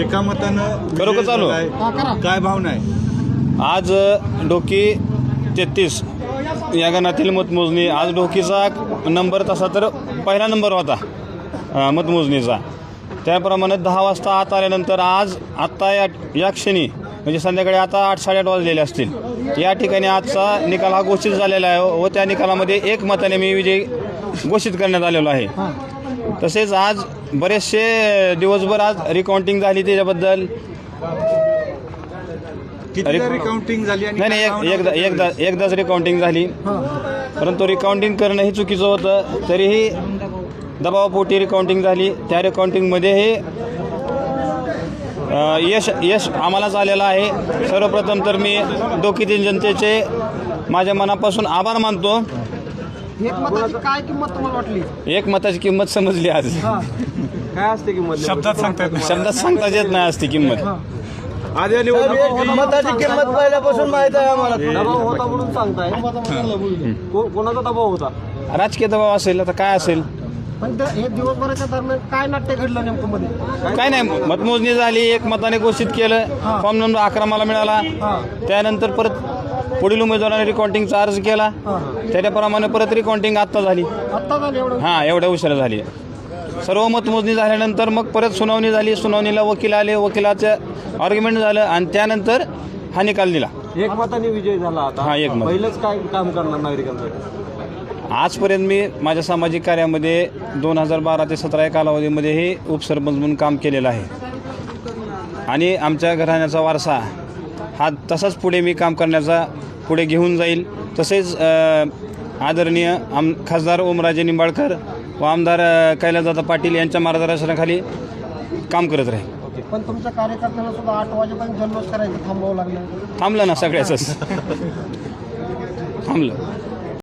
एका मतानं करू का विजय चालू? हा, करा. काय भावना आहे? आज डोकी तेहतीस. या गणातील मतमोजणी. आज डोकीचा नंबर तसा तर पहिला नंबर होता अ, मतमोजणीचा. त्याप्रमाणे दहा वाजता आत आल्यानंतर आज आत्ता या या क्षणी म्हणजे संध्याकाळी आता आठ साडेआठ वाजलेले असतील. या ठिकाणी आजचा निकाल हा घोषित झालेला आहे व त्या निकालामध्ये एक मताने मी विजय घोषित करण्यात आलेलो आहे. तसेच आज बरेचसे दिवसभर आज रिकाउंटिंग झाली त्याच्याबद्दल. रिकाउंटिंग झाली आणि नाही काय नाही एकदा एकदा एकदाच रिकाउंटिंग झाली. परंतु रिकाउंटिंग करणं हे चुकीचं होतं. तरीही दबावापोटी रिकाउंटिंग झाली. त्या रिकाउंटिंगमध्ये हे अ, यश यश आम्हालाच आलेलं आहे. सर्वप्रथम तर मी डोकीतील जनतेचे माझ्या मनापासून आभार मानतो. एक मताची काय किंमत तुम्हाला वाटली? एक मताची किंमत समजली आज. काय असते किंमत शब्दात सांगता येत नाही. शब्दात सांगताच येत नाही असती किंमत. आधी निवडणूक मताची किंमत पहिल्यापासून माहीत आहे आम्हाला. दबाव होता म्हणून सांगताय. को- कोणाचा दबाव होता? राजकीय दबाव असेल आता काय असेल? पण त्या- हे दिवसभराच्या दरम्यान काय नाट्य घडलं नेमकं मध्ये? काय नाही मतमोजणी झाली एक मताने घोषित केलं फॉर्म नंबर अकरा मला मिळाला. त्यानंतर परत पुढील उमेदवाराने रिकाउंटिंगचा अर्ज केला. त्याच्याप्रमाणे परत रिकाउंटिंग आत्ता झाली. आत्ता झालं एवढं? हां एवढ्या उशिरा झाली. सर्व मतमोजणी झाल्यानंतर मग परत सुनावणी झाली. सुनावणीला वकील आले वकिलाचं आर्ग्युमेंट झालं आणि त्यानंतर हा निकाल दिला. एक मताने विजय झाला आता. हा, एक मत. पहिलंच काय काम करणार नागरिकांसाठी आजपर्यंत मी माझ्या सामाजिक कार्यामध्ये दोन हजार बारा ते सतरा या कालावधीमध्येही उपसरपंच म्हणून काम केलेलं आहे. आणि आमच्या घराण्याचा वारसा हा तसाच पुढे मी काम करण्याचा पुढे घेऊन जाईल. तसेच अ, आदरणीय आम खासदार ओमराजे निंबाळकर व आमदार कैलासदादा पाटील यांच्या मार्गदर्शनाखाली काम करत राहील. पण तुमच्या कार्यकर्त्यांना सुद्धा आठ वाजेपर्यंत जल्लोष करायचं थांबावं लागलं. थांबलं ना सगळ्याच थांबलं.